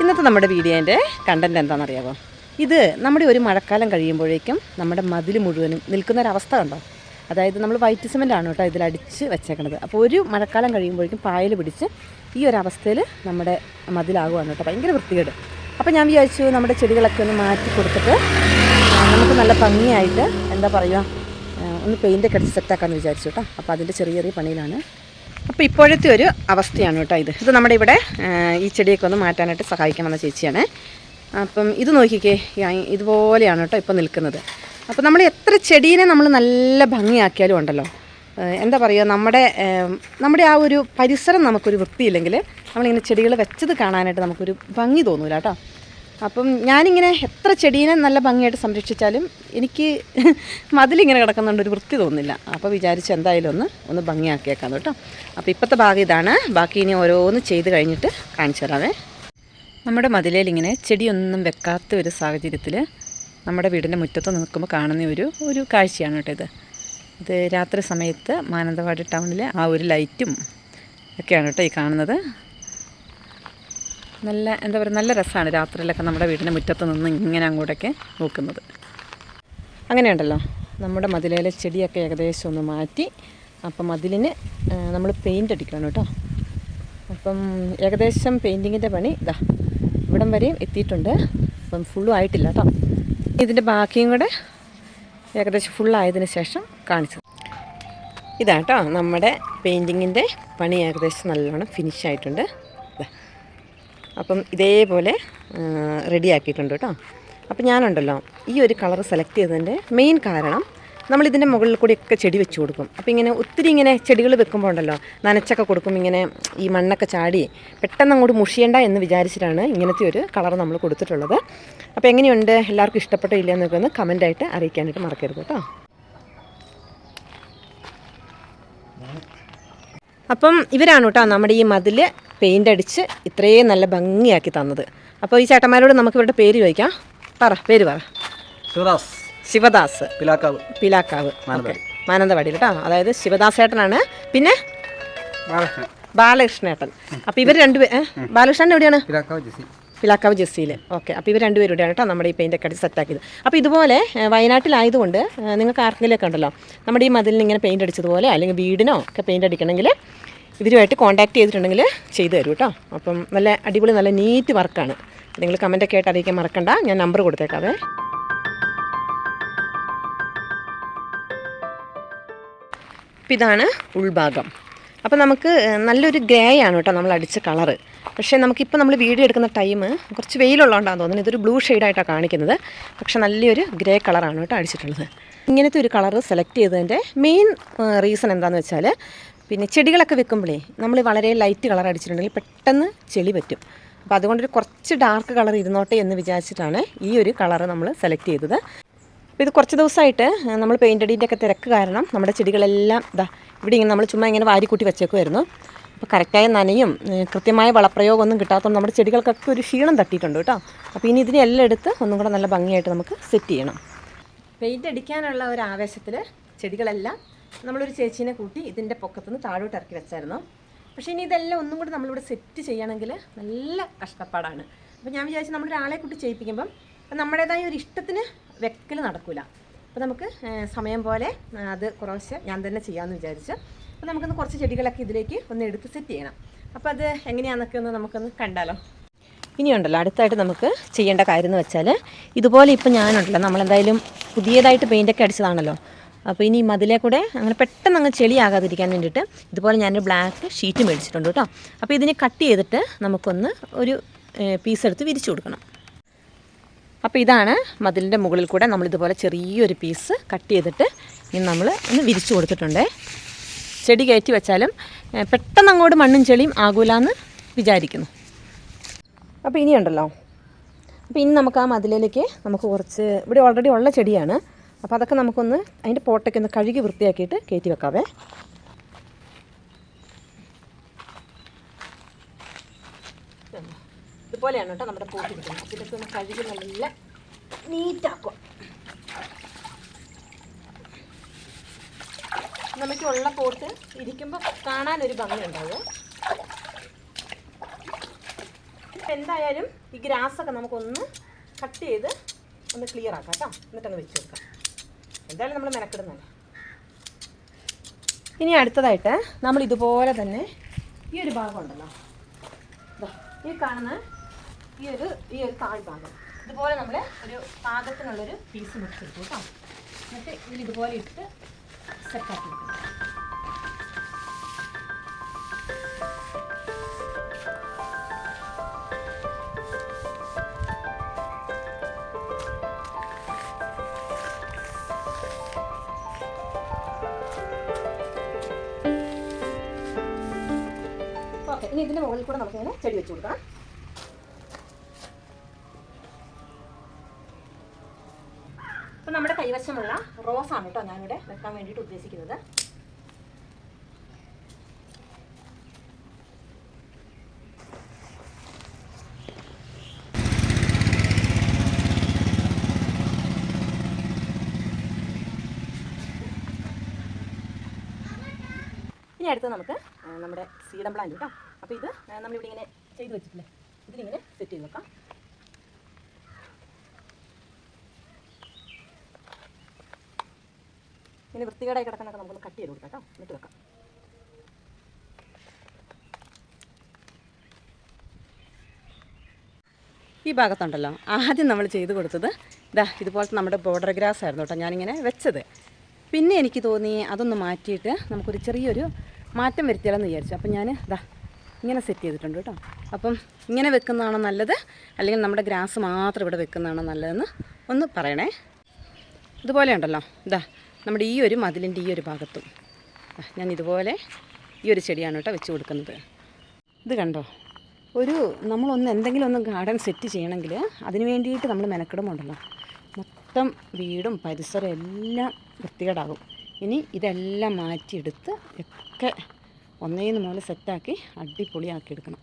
ഇന്നത്തെ നമ്മുടെ വീഡിയോന്റെ കണ്ടന്റ് എന്താണെന്നറിയാമോ ഇത് നമ്മുടെ ഒരു മഴക്കാലം കഴിയുമ്പോഴേക്കും നമ്മുടെ മതിൽ മുഴുവനും നിൽക്കുന്ന നിൽക്കുന്നൊരവസ്ഥ കണ്ടോ? അതായത് നമ്മൾ വൈറ്റ് സിമെന്റ് ആണ് കേട്ടോ ഇതിലടിച്ച് വെച്ചേക്കണത്. അപ്പോൾ ഒരു മഴക്കാലം കഴിയുമ്പോഴേക്കും പായൽ പിടിച്ച് ഈ ഒരു അവസ്ഥയിൽ നമ്മുടെ മതിലാകുവാണ് കേട്ടോ. ഭയങ്കര വൃത്തികേട്. അപ്പോൾ ഞാൻ വിചാരിച്ചു നമ്മുടെ ചെടികളൊക്കെ ഒന്ന് മാറ്റി കൊടുത്തിട്ട് നമുക്ക് നല്ല ഭംഗിയായിട്ട് എന്താ പറയുക ഒന്ന് പെയിന്റൊക്കെ അടിച്ച് സെറ്റാക്കാമെന്ന് വിചാരിച്ചു കേട്ടോ. അപ്പോൾ അതിന്റെ ചെറിയ ചെറിയ പണിയിലാണ് അപ്പോൾ ഇപ്പോഴത്തെ ഒരു അവസ്ഥയാണ് കേട്ടോ ഇത്. ഇത് നമ്മുടെ ഇവിടെ ഈ ചെടിയൊക്കെ ഒന്ന് മാറ്റാനായിട്ട് സഹായിക്കാൻ വന്ന ചേച്ചിയാണ്. അപ്പം ഇത് നോക്കിക്കേ ഇതുപോലെയാണ് കേട്ടോ ഇപ്പോൾ നിൽക്കുന്നത്. അപ്പോൾ നമ്മൾ എത്ര ചെടീനെ നമ്മൾ നല്ല ഭംഗിയാക്കിയാലും ഉണ്ടല്ലോ. എന്താ പറയുക നമ്മുടെ നമ്മുടെ ആ ഒരു പരിസരം നമുക്കൊരു വൃത്തിയില്ലെങ്കിൽ നമ്മളിങ്ങനെ ചെടികൾ വെച്ചത് കാണാനായിട്ട് നമുക്കൊരു ഭംഗി തോന്നൂല കേട്ടോ. അപ്പം ഞാനിങ്ങനെ എത്ര ചെടീനെ നല്ല ഭംഗിയായിട്ട് സംരക്ഷിച്ചാലും എനിക്ക് മതിലിങ്ങനെ കിടക്കുന്നുണ്ട് ഒരു വൃത്തി തോന്നില്ല അപ്പോൾ വിചാരിച്ച് എന്തായാലും ഒന്ന് ഒന്ന് ഭംഗിയാക്കിയേക്കാം കേട്ടോ. അപ്പോൾ ഇപ്പോഴത്തെ ഭാഗം ഇതാണ്. ബാക്കി ഇനി ഓരോന്ന് ചെയ്ത് കഴിഞ്ഞിട്ട് കാണിച്ചു തരാമേ നമ്മുടെ മതിലേൽ ഇങ്ങനെ ചെടിയൊന്നും വെക്കാത്ത ഒരു സാഹചര്യത്തിൽ നമ്മുടെ വീടിന്റെ മുറ്റത്ത് നിൽക്കുമ്പോൾ കാണുന്ന ഒരു ഒരു കാഴ്ചയാണ് കേട്ടോ ഇത്. ഇത് രാത്രി സമയത്ത് മാനന്തവാടി ടൗണിലെ ആ ഒരു ലൈറ്റും ഒക്കെയാണ് കേട്ടോ ഈ കാണുന്നത്. നല്ല എന്താ പറയുക നല്ല രസമാണ് രാത്രിയിലൊക്കെ നമ്മുടെ വീടിന്റെ മുറ്റത്ത് നിന്ന് ഇങ്ങനെ അങ്ങോട്ടൊക്കെ നോക്കുന്നത്. അങ്ങനെയുണ്ടല്ലോ. നമ്മുടെ മതിലേലെ ചെടിയൊക്കെ ഏകദേശം ഒന്ന് മാറ്റി അപ്പം മതിലിന് നമ്മൾ പെയിന്റ് അടിക്കണം കേട്ടോ. അപ്പം ഏകദേശം പെയിന്റിങ്ങിന്റെ പണി ഇതാ ഇവിടം വരെയും എത്തിയിട്ടുണ്ട്. അപ്പം ഫുള്ളും ആയിട്ടില്ല കേട്ടോ. ഇതിന്റെ ബാക്കിയും കൂടെ ഏകദേശം ഫുള്ളായതിനു ശേഷം കാണിച്ചു ഇതാട്ടോ നമ്മുടെ പെയിന്റിങ്ങിന്റെ പണി ഏകദേശം നല്ലോണം ഫിനിഷ് ആയിട്ടുണ്ട്. അപ്പം ഇതേപോലെ റെഡി ആക്കിയിട്ടുണ്ട് കേട്ടോ. അപ്പം ഞാനുണ്ടല്ലോ ഈ ഒരു കളർ സെലക്ട് ചെയ്തതിന്റെ മെയിൻ കാരണം നമ്മളിതിന്റെ മുകളിൽ കൂടിയൊക്കെ ചെടി വെച്ച് കൊടുക്കും. അപ്പോൾ ഇങ്ങനെ ഒത്തിരി ഇങ്ങനെ ചെടികൾ വെക്കുമ്പോൾ ഉണ്ടല്ലോ നനച്ചൊക്കെ കൊടുക്കും ഇങ്ങനെ ഈ മണ്ണൊക്കെ ചാടി പെട്ടെന്ന് അങ്ങോട്ട് മുഷിയണ്ട എന്ന് വിചാരിച്ചിട്ടാണ് ഇങ്ങനത്തെ ഒരു കളർ നമ്മൾ കൊടുത്തിട്ടുള്ളത്. അപ്പോൾ എങ്ങനെയുണ്ട്? എല്ലാവർക്കും ഇഷ്ടപ്പെട്ടോ ഇല്ലയെന്നൊക്കെ ഒന്ന് കമന്റായിട്ട് അറിയിക്കാനായിട്ട് മറക്കരുത് കേട്ടോ. അപ്പം ഇവരാണ് കേട്ടോ നമ്മുടെ ഈ മതിൽ പെയിന്റ് അടിച്ച് ഇത്രയും നല്ല ഭംഗിയാക്കി തന്നത്. അപ്പോൾ ഈ ചേട്ടന്മാരോട് നമുക്ക് ഇവരുടെ പേര് ചോദിക്കാം. പറ പേര് പറ. ശിവദാസ്. ശിവദാസ്. പിലാക്കാവ്. പിലാക്കാവ്. മാനന്തവാടി. കേട്ടോ. അതായത് ശിവദാസ് ഏട്ടനാണ് പിന്നെ ബാലകൃഷ്ണ ബാലകൃഷ്ണേട്ടൻ. അപ്പം ഇവർ രണ്ടുപേർ ബാലകൃഷ്ണൻ എവിടെയാണ്? പിലാക്കാവ് ജെസ്സിയിൽ. ഓക്കെ അപ്പോൾ ഇവർ രണ്ടുപേരുടെയാണ് കേട്ടോ നമ്മുടെ ഈ പെയിന്റ് ഒക്കെ അടിച്ച് സെറ്റാക്കിയത് അപ്പോൾ ഇതുപോലെ വയനാട്ടിലായതുകൊണ്ട് നിങ്ങൾക്ക് ആർക്കെങ്കിലും ഒക്കെ ഉണ്ടല്ലോ നമ്മുടെ ഈ മതിലിന് ഇങ്ങനെ പെയിന്റ് അടിച്ചതുപോലെ അല്ലെങ്കിൽ വീടിനോ ഒക്കെ പെയിന്റ് അടിക്കണമെങ്കിൽ ഇവരുമായിട്ട് കോൺടാക്ട് ചെയ്തിട്ടുണ്ടെങ്കിൽ ചെയ്തു തരും കേട്ടോ. അപ്പം നല്ല അടിപൊളി നല്ല നീറ്റ് വർക്കാണ് നിങ്ങൾ കമന്റൊക്കെ ആയിട്ട് അറിയിക്കാൻ മറക്കണ്ട. ഞാൻ നമ്പർ കൊടുത്തേക്കാവേ. ഇതാണ് ഉൾഭാഗം. അപ്പോൾ നമുക്ക് നല്ലൊരു ഗ്രേ ആണ് കേട്ടോ നമ്മൾ അടിച്ച കളറ് പക്ഷേ നമുക്കിപ്പോൾ നമ്മൾ വീഡിയോ എടുക്കുന്ന ടൈം കുറച്ച് വെയിലുള്ളതുകൊണ്ടാണ് തോന്നുന്നത്. ഇതൊരു ബ്ലൂ ഷെയ്ഡായിട്ടാണ് കാണിക്കുന്നത്. പക്ഷേ നല്ലൊരു ഗ്രേ കളറാണ് കേട്ടോ അടിച്ചിട്ടുള്ളത്. ഇങ്ങനത്തെ ഒരു കളർ സെലക്ട് ചെയ്തതിന്റെ മെയിൻ റീസൺ എന്താണെന്ന് വെച്ചാൽ പിന്നെ ചെടികളൊക്കെ വെക്കുമ്പോഴേ നമ്മൾ വളരെ ലൈറ്റ് കളർ അടിച്ചിട്ടുണ്ടെങ്കിൽ പെട്ടെന്ന് ചെളി പറ്റും. അപ്പോൾ അതുകൊണ്ടൊരു കുറച്ച് ഡാർക്ക് കളർ ഇരുന്നോട്ടെ എന്ന് വിചാരിച്ചിട്ടാണ് ഈ ഒരു കളർ നമ്മൾ സെലക്ട് ചെയ്തത്. അപ്പോൾ ഇത് കുറച്ച് ദിവസമായിട്ട് നമ്മൾ പെയിന്റ് അടീന്റെ ഒക്കെ തിരക്ക് കാരണം നമ്മുടെ ചെടികളെല്ലാം ഇതാ ഇവിടെ ഇങ്ങനെ നമ്മൾ ചുമ്മാ ഇങ്ങനെ വാരിക്കൂട്ടി വെച്ചേക്കുമായിരുന്നു അപ്പോൾ കറക്റ്റായ നനയും കൃത്യമായ വളപ്രയോഗമൊന്നും കിട്ടാത്തതുകൊണ്ട് നമ്മുടെ ചെടികൾക്കൊക്കെ ഒരു ക്ഷീണം തട്ടിയിട്ടുണ്ട് കേട്ടോ. അപ്പോൾ ഇനി ഇതിനെല്ലാം എടുത്ത് ഒന്നും കൂടെ നല്ല ഭംഗിയായിട്ട് നമുക്ക് സെറ്റ് ചെയ്യണം. പെയിന്റ് അടിക്കാനുള്ള ഒരു ആവേശത്തിൽ ചെടികളെല്ലാം നമ്മളൊരു ചേച്ചീനെ കൂട്ടി ഇതിന്റെ പൊക്കത്തുനിന്ന് താഴോട്ട് ഇറക്കി വെച്ചായിരുന്നു. പക്ഷേ ഇനി ഇതെല്ലാം ഒന്നും കൂടി നമ്മളിവിടെ സെറ്റ് ചെയ്യണമെങ്കിൽ നല്ല കഷ്ടപ്പാടാണ്. അപ്പോൾ ഞാൻ വിചാരിച്ചു നമ്മളൊരാളെ കൂട്ടി ചെയ്യിപ്പിക്കുമ്പം നമ്മുടേതായ ഒരു ഇഷ്ടത്തിന് വെക്കൽ നടക്കില്ല. അപ്പോൾ നമുക്ക് സമയം പോലെ അത് കുറച്ച് ഞാൻ തന്നെ ചെയ്യാമെന്ന് വിചാരിച്ചു അപ്പോൾ നമുക്കൊന്ന് കുറച്ച് ചെടികളൊക്കെ ഇതിലേക്ക് ഒന്ന് എടുത്ത് സെറ്റ് ചെയ്യണം. അപ്പോൾ അത് എങ്ങനെയാണെന്നൊക്കെ ഒന്ന് നമുക്കൊന്ന് കണ്ടാലോ? ഇനിയുണ്ടല്ലോ അടുത്തായിട്ട് നമുക്ക് ചെയ്യേണ്ട കാര്യം എന്ന് വെച്ചാൽ ഇതുപോലെ ഇപ്പോൾ ഞാനുണ്ടല്ലോ നമ്മളെന്തായാലും പുതിയതായിട്ട് പെയിന്റൊക്കെ അടിച്ചതാണല്ലോ. അപ്പോൾ ഇനി മതിലെ കൂടെ അങ്ങനെ പെട്ടെന്ന് അങ്ങ് ചെളിയാകാതിരിക്കാൻ വേണ്ടിയിട്ട് ഇതുപോലെ ഞാനൊരു ബ്ലാക്ക് ഷീറ്റ് മേടിച്ചിട്ടുണ്ട് കേട്ടോ. അപ്പോൾ ഇതിനെ കട്ട് ചെയ്തിട്ട് നമുക്കൊന്ന് ഒരു പീസ് എടുത്ത് വിരിച്ചു കൊടുക്കണം. അപ്പോൾ ഇതാണ് മതിലിന്റെ മുകളിൽ കൂടെ നമ്മളിതുപോലെ ചെറിയൊരു പീസ് കട്ട് ചെയ്തിട്ട് ഇനി നമ്മൾ ഒന്ന് വിരിച്ചു കൊടുത്തിട്ടുണ്ട്. ചെടി കയറ്റി വെച്ചാലും പെട്ടെന്ന് അങ്ങോട്ട് മണ്ണും ചെളിയും ആകൂലെന്ന് വിചാരിക്കുന്നു. അപ്പോൾ ഇനിയുണ്ടല്ലോ. അപ്പോൾ ഇനി നമുക്ക് ആ മതിലിലേക്ക് നമുക്ക് കുറച്ച് ഇവിടെ ഓൾറെഡി ഉള്ള ചെടിയാണ്. അപ്പോൾ അതൊക്കെ നമുക്കൊന്ന് അതിന്റെ പോട്ടൊക്കെ ഒന്ന് കഴുകി വൃത്തിയാക്കിയിട്ട് കയറ്റി വെക്കാവേ. ഇതുപോലെയാണ് കേട്ടോ നമ്മുടെ പൂട്ടി കിട്ടുന്നത് അപ്പോൾ ഇതൊക്കെ ഒന്ന് കഴുകി നല്ല നീറ്റാക്കുക. നമുക്കുള്ള പോട്ട് ഇരിക്കുമ്പോൾ കാണാനൊരു ഭംഗി ഉണ്ടാവും അപ്പം എന്തായാലും ഈ ഗ്രാസൊക്കെ നമുക്കൊന്ന് കട്ട് ചെയ്ത് ഒന്ന് ക്ലിയർ ആക്കാം കേട്ടോ. എന്നിട്ടങ്ങ് വെച്ച് കൊടുക്കാം. എന്തായാലും നമ്മൾ മെനക്കിടുന്നല്ലേ ഇനി അടുത്തതായിട്ട് നമ്മൾ ഇതുപോലെ തന്നെ ഈ ഒരു ഭാഗം ഉണ്ടല്ലോ. ഈ കാണുന്ന ഈ ഒരു ഈ ഒരു താഴ്ഭാഗം ഇതുപോലെ നമ്മൾ ഒരു പാകത്തിനുള്ളൊരു പീസ് മുറിച്ചെടുത്തു കേട്ടോ. എന്നിട്ട് ഇതിൽ ഇതുപോലെ ഇട്ട് സെറ്റാക്കി എടുക്കണം ഓക്കെ ഇനി ഇതിന്റെ മുകളിൽ കൂടെ നമുക്ക് ഇങ്ങനെ ചെടി വെച്ച് കൊടുക്കാം നമ്മുടെ കൈവശമുള്ള റോസാണ് കേട്ടോ ഞാനിവിടെ വെക്കാൻ വേണ്ടിയിട്ട് ഉദ്ദേശിക്കുന്നത്. ഇനി അടുത്ത് നമുക്ക് നമ്മുടെ സീഡം പ്ലാന്റ് കേട്ടോ അപ്പോൾ ഇത് നമ്മളിവിടെ ഇങ്ങനെ ചെയ്ത് വെച്ചിട്ടില്ലേ? ഇതിലിങ്ങനെ സെറ്റ് ചെയ്ത് വെക്കാം. ഇനി വൃത്തികേടായി കിടക്കുന്നൊക്കെ നമുക്കൊന്ന് കട്ട് ചെയ്ത് കൊടുക്കാം കേട്ടോ. എന്നിട്ട് വെക്കാം. ഈ ഭാഗത്തുണ്ടല്ലോ ആദ്യം നമ്മൾ ചെയ്ത് കൊടുത്തത് ഇതാ ഇതുപോലത്തെ നമ്മുടെ ബോർഡർ ഗ്രാസ് ആയിരുന്നു കേട്ടോ ഞാനിങ്ങനെ വെച്ചത്. പിന്നെ എനിക്ക് തോന്നി അതൊന്ന് മാറ്റിയിട്ട് നമുക്കൊരു ചെറിയൊരു മാറ്റം വരുത്തിയാലെന്ന് വിചാരിച്ചു. അപ്പം ഞാൻ ഇതാ ഇങ്ങനെ സെറ്റ് ചെയ്തിട്ടുണ്ട് കേട്ടോ. അപ്പം ഇങ്ങനെ വെക്കുന്നതാണോ നല്ലത് അല്ലെങ്കിൽ നമ്മുടെ ഗ്രാസ് മാത്രം ഇവിടെ വെക്കുന്നതാണോ നല്ലതെന്ന് ഒന്ന് പറയണേ. ഇതുപോലെ ഉണ്ടല്ലോ ഇതാ നമ്മുടെ ഈ ഒരു മതിലിന്റെ ഈ ഒരു ഭാഗത്തും. ഞാൻ ഇതുപോലെ ഈ ഒരു ചെടിയാണ് കേട്ടോ വെച്ച് കൊടുക്കുന്നത്. ഇത് കണ്ടോ? ഒരു നമ്മളൊന്ന് എന്തെങ്കിലും ഒന്ന് ഗാർഡൻ സെറ്റ് ചെയ്യണമെങ്കിൽ അതിന് വേണ്ടിയിട്ട് നമ്മൾ മെനക്കെടുമുണ്ടല്ലോ മൊത്തം വീടും പരിസരം എല്ലാം വൃത്തികേടാകും. ഇനി ഇതെല്ലാം മാറ്റിയെടുത്ത് ഒക്കെ ഒന്നേന്ന് മുതൽ സെറ്റാക്കി അടിപൊളിയാക്കി എടുക്കണം.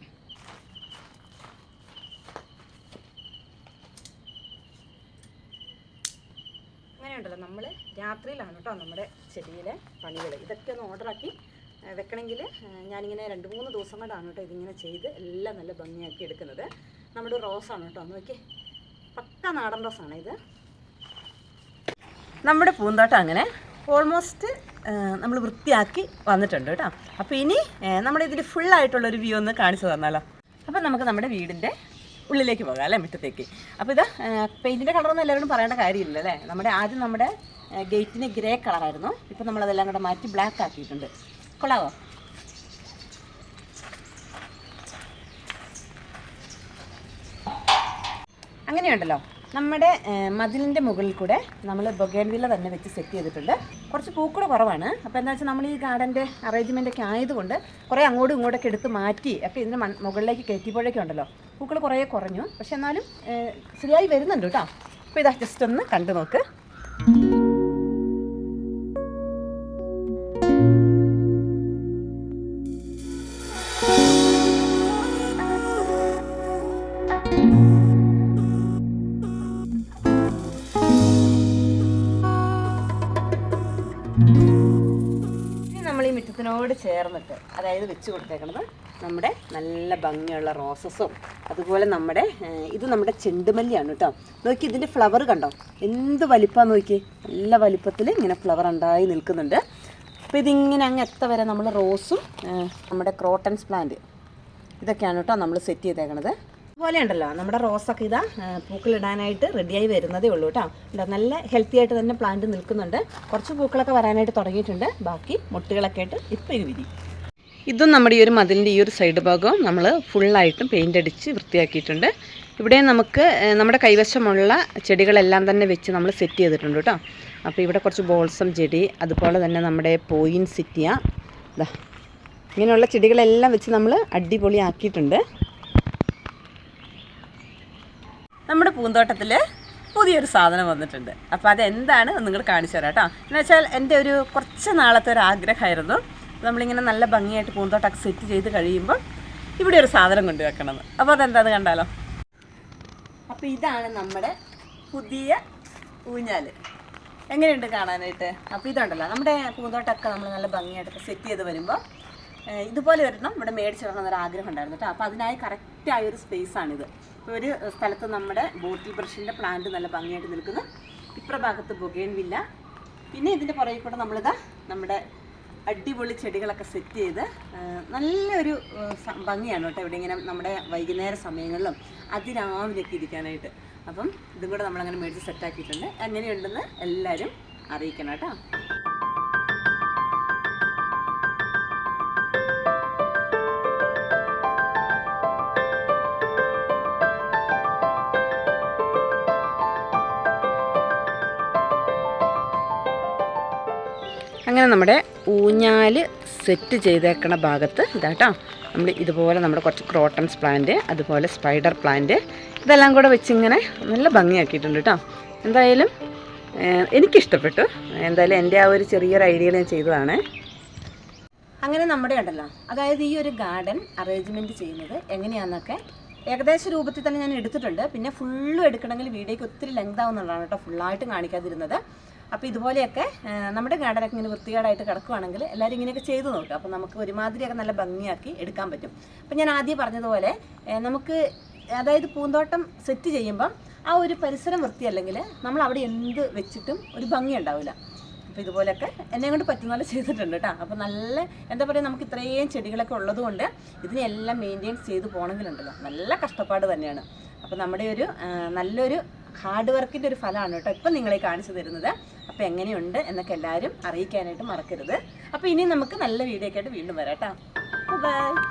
അങ്ങനെയുണ്ടല്ലോ നമ്മൾ രാത്രിയിലാണ് കേട്ടോ നമ്മുടെ ചെടിയിലെ പണികൾ ഇതൊക്കെ ഒന്ന് ഓർഡറാക്കി വെക്കണമെങ്കിൽ ഞാനിങ്ങനെ രണ്ട് മൂന്ന് ദിവസം കൊണ്ടാണ് കേട്ടോ ഇതിങ്ങനെ ചെയ്ത് എല്ലാം നല്ല ഭംഗിയാക്കി എടുക്കുന്നത്. നമ്മുടെ റോസാണ് കേട്ടോ നോക്കി പക്ക നാടൻ റോസാണ് ഇത്. നമ്മുടെ പൂന്തോട്ടം അങ്ങനെ ഓൾമോസ്റ്റ് നമ്മൾ വൃത്തിയാക്കി വന്നിട്ടുണ്ട് കേട്ടോ. അപ്പോൾ ഇനി നമ്മുടെ ഇതിൽ ഫുള്ളായിട്ടുള്ളൊരു വ്യൂ ഒന്ന് കാണിച്ചു തന്നാലോ. അപ്പം നമുക്ക് നമ്മുടെ വീടിന്റെ ഉള്ളിലേക്ക് പോകാം അല്ലേ മുറ്റത്തേക്ക്? അപ്പോൾ ഇത് പെയിന്റിന്റെ കളറൊന്നും എല്ലാവരും പറയേണ്ട കാര്യമില്ല അല്ലേ? നമ്മുടെ ആദ്യം നമ്മുടെ ഗേറ്റിന് ഗ്രേ കളറായിരുന്നു. ഇപ്പോൾ നമ്മളതെല്ലാം കൂടെ മാറ്റി ബ്ലാക്ക് ആക്കിയിട്ടുണ്ട്. കൊള്ളാവോ? അങ്ങനെയുണ്ടല്ലോ. നമ്മുടെ മതിലിന്റെ മുകളിൽ കൂടെ നമ്മൾ ബൊഗേൻവില്ല തന്നെ വെച്ച് സെറ്റ് ചെയ്തിട്ടുണ്ട്. കുറച്ച് പൂക്കൾ കുറവാണ്. അപ്പോൾ എന്താ വെച്ചാൽ നമ്മൾ ഈ ഗാർഡന്റെ അറേഞ്ച്മെന്റ് ഒക്കെ ആയതുകൊണ്ട് കുറേ അങ്ങോട്ടും ഇങ്ങോട്ടൊക്കെ എടുത്ത് മാറ്റി അപ്പോൾ ഇതിന് മുകളിലേക്ക് കയറ്റിയപ്പോഴേക്കും ഉണ്ടല്ലോ പൂക്കൾ കുറേ കുറഞ്ഞു. പക്ഷെ എന്നാലും ശരിയായി വരുന്നുണ്ട് കേട്ടോ. അപ്പോൾ ഇതാ ജസ്റ്റ് ഒന്ന് കണ്ടു നോക്ക്. ഇനി നമ്മൾ ഈ മിറ്റത്തിനോട് ചേർന്നിട്ട് അതായത് വെച്ച് കൊടുത്തേക്കുന്നത് നമ്മുടെ നല്ല ഭംഗിയുള്ള റോസസും അതുപോലെ നമ്മുടെ ഇത് നമ്മുടെ ചെണ്ടുമല്ലിയാണ് കേട്ടോ. നോക്കി ഇതിന്റെ ഫ്ലവർ കണ്ടോ? എന്ത് വലിപ്പമാന്ന് നോക്കി? നല്ല വലിപ്പത്തിൽ ഇങ്ങനെ ഫ്ലവർ ഉണ്ടായി നിൽക്കുന്നുണ്ട്. അപ്പോൾ ഇതിങ്ങനെ അങ്ങ് എത്ത വരെ നമ്മൾ റോസും നമ്മുടെ ക്രോട്ടൻസ് പ്ലാന്റ് ഇതൊക്കെയാണ് കേട്ടോ നമ്മൾ സെറ്റ് ചെയ്തേക്കണത്. അതുപോലെ ഉണ്ടല്ലോ നമ്മുടെ റോസൊക്കെ ഇതാ പൂക്കളിടാനായിട്ട് റെഡിയായി വരുന്നതേ ഉള്ളൂ കേട്ടോ. നല്ല ഹെൽത്തി ആയിട്ട് തന്നെ പ്ലാന്റ് നിൽക്കുന്നുണ്ട്. കുറച്ച് പൂക്കളൊക്കെ വരാനായിട്ട് തുടങ്ങിയിട്ടുണ്ട്. ബാക്കി മുട്ടുകളൊക്കെ ആയിട്ട് ഇപ്പോൾ ഇത് വിരി ഇതും നമ്മുടെ ഈ ഒരു മതിലിന്റെ ഈ ഒരു സൈഡ് ഭാഗവും നമ്മൾ ഫുള്ളായിട്ടും പെയിന്റ് അടിച്ച് വൃത്തിയാക്കിയിട്ടുണ്ട്. ഇവിടെ നമുക്ക് നമ്മുടെ കൈവശമുള്ള ചെടികളെല്ലാം തന്നെ വെച്ച് നമ്മൾ സെറ്റ് ചെയ്തിട്ടുണ്ട് കേട്ടോ. അപ്പോൾ ഇവിടെ കുറച്ച് ബോൾസം ചെടി അതുപോലെ തന്നെ നമ്മുടെ പോയിൻ സിറ്റിയ ഇതാ ഇങ്ങനെയുള്ള ചെടികളെല്ലാം വെച്ച് നമ്മൾ അടിപൊളിയാക്കിയിട്ടുണ്ട്. നമ്മുടെ പൂന്തോട്ടത്തിൽ പുതിയൊരു സാധനം വന്നിട്ടുണ്ട്. അപ്പോൾ അതെന്താണ്? നിങ്ങൾ കാണിച്ചു തരാം കേട്ടോ എന്ന് വെച്ചാൽ എന്റെ ഒരു കുറച്ച് നാളത്തെ ഒരു ആഗ്രഹമായിരുന്നു. നമ്മളിങ്ങനെ നല്ല ഭംഗിയായിട്ട് പൂന്തോട്ടമൊക്കെ സെറ്റ് ചെയ്ത് കഴിയുമ്പോൾ ഇവിടെ ഒരു സാധനം കൊണ്ടുവെക്കണം അപ്പോൾ അതെന്താന്ന് കണ്ടാലോ? അപ്പോൾ ഇതാണ് നമ്മുടെ പുതിയ ഊഞ്ഞാൽ എങ്ങനെയുണ്ട് കാണാനായിട്ട്? അപ്പോൾ ഇതുണ്ടല്ലോ നമ്മുടെ പൂന്തോട്ടമൊക്കെ നമ്മൾ നല്ല ഭംഗിയായിട്ട് സെറ്റ് ചെയ്ത് വരുമ്പോൾ ഇതുപോലെ ഒരെണ്ണം ഇവിടെ മേടിച്ചിടണം എന്നൊരു ആഗ്രഹം ഉണ്ടായിരുന്നു കേട്ടോ അപ്പോൾ അതിനായി കറക്റ്റായ ഒരു സ്പേസാണിത് ഒരു സ്ഥലത്ത് നമ്മുടെ ബോട്ടിൽ ബ്രഷിന്റെ പ്ലാന്റ് നല്ല ഭംഗിയായിട്ട് നിൽക്കുന്നു. ഇപ്പുറ ഭാഗത്ത് ബൊഗേൻ വില്ല. പിന്നെ ഇതിന്റെ പുറകെ കൂടെ നമ്മളിതാ നമ്മുടെ അടിപൊളി ചെടികളൊക്കെ സെറ്റ് ചെയ്ത് നല്ലൊരു ഭംഗിയാണ് കേട്ടോ ഇവിടെ ഇങ്ങനെ നമ്മുടെ വൈകുന്നേര സമയങ്ങളിലും അതിരാവിലെയൊക്കെ ഇരിക്കാനായിട്ട്. അപ്പം ഇതും കൂടെ നമ്മളങ്ങനെ മേടിച്ച് സെറ്റാക്കിയിട്ടുണ്ട് എങ്ങനെയുണ്ടെന്ന് എല്ലാവരും അറിയിക്കണം കേട്ടോ. അങ്ങനെ നമ്മുടെ ഊഞ്ഞാൽ സെറ്റ് ചെയ്തേക്കണ ഭാഗത്ത് ഇതാട്ടോ നമ്മൾ ഇതുപോലെ നമ്മുടെ കുറച്ച് ക്രോട്ടൺസ് പ്ലാന്റ് അതുപോലെ സ്പൈഡർ പ്ലാന്റ് ഇതെല്ലാം കൂടെ വെച്ചിങ്ങനെ നല്ല ഭംഗിയാക്കിയിട്ടുണ്ട് കേട്ടോ എന്തായാലും എനിക്കിഷ്ടപ്പെട്ടു. എന്തായാലും എന്റെ ആ ഒരു ചെറിയൊരു ഐഡിയ ഞാൻ ചെയ്തതാണ്. അങ്ങനെ നമ്മുടെ ഉണ്ടല്ലോ. അതായത് ഈ ഒരു ഗാർഡൻ അറേഞ്ച്മെന്റ് ചെയ്യുന്നത് എങ്ങനെയാണെന്നൊക്കെ ഏകദേശ രൂപത്തിൽ തന്നെ ഞാൻ എടുത്തിട്ടുണ്ട്. പിന്നെ ഫുള്ളും എടുക്കണമെങ്കിൽ വീഡിയോയ്ക്ക് ഒത്തിരി ലെങ്ത് ആവുന്നുള്ളതാണ് കേട്ടോ ഫുള്ളായിട്ട് കാണിക്കാതിരുന്നത്. അപ്പോൾ ഇതുപോലെയൊക്കെ നമ്മുടെ ഗാർഡനൊക്കെ ഇങ്ങനെ വൃത്തികേടായിട്ട് കിടക്കുവാണെങ്കിൽ എല്ലാവരും ഇങ്ങനെയൊക്കെ ചെയ്തു നോക്കുക. അപ്പോൾ നമുക്ക് ഒരുമാതിരിയൊക്കെ നല്ല ഭംഗിയാക്കി എടുക്കാൻ പറ്റും. അപ്പോൾ ഞാൻ ആദ്യം പറഞ്ഞതുപോലെ നമുക്ക് അതായത് പൂന്തോട്ടം സെറ്റ് ചെയ്യുമ്പം ആ ഒരു പരിസരം വൃത്തിയല്ലെങ്കിൽ നമ്മൾ അവിടെ എന്ത് വെച്ചിട്ടും ഒരു ഭംഗി ഉണ്ടാവില്ല. അപ്പോൾ ഇതുപോലെയൊക്കെ എന്നെ കൊണ്ട് പറ്റുന്ന പോലെ ചെയ്തിട്ടുണ്ട് കേട്ടോ. അപ്പോൾ നല്ല എന്താ പറയുക നമുക്ക് ഇത്രയും ചെടികളൊക്കെ ഉള്ളതുകൊണ്ട് ഇതിനെല്ലാം മെയിന്റെയിൻ ചെയ്ത് പോകണമെങ്കിലുണ്ടല്ലോ. നല്ല കഷ്ടപ്പാട് തന്നെയാണ്. അപ്പോൾ നമ്മുടെ ഒരു നല്ലൊരു ഹാർഡ് വർക്കിന്റെ ഒരു ഫലമാണ് കേട്ടോ ഇപ്പം നിങ്ങളെ കാണിച്ചു തരുന്നത്. അപ്പോൾ എങ്ങനെയുണ്ട് എന്നൊക്കെ എല്ലാവരും അറിയിക്കാനായിട്ട് മറക്കരുത്. അപ്പോൾ ഇനി നമുക്ക് നല്ല വീഡിയോ ആയിട്ട് വീണ്ടും വരാം കേട്ടോ. ബൈ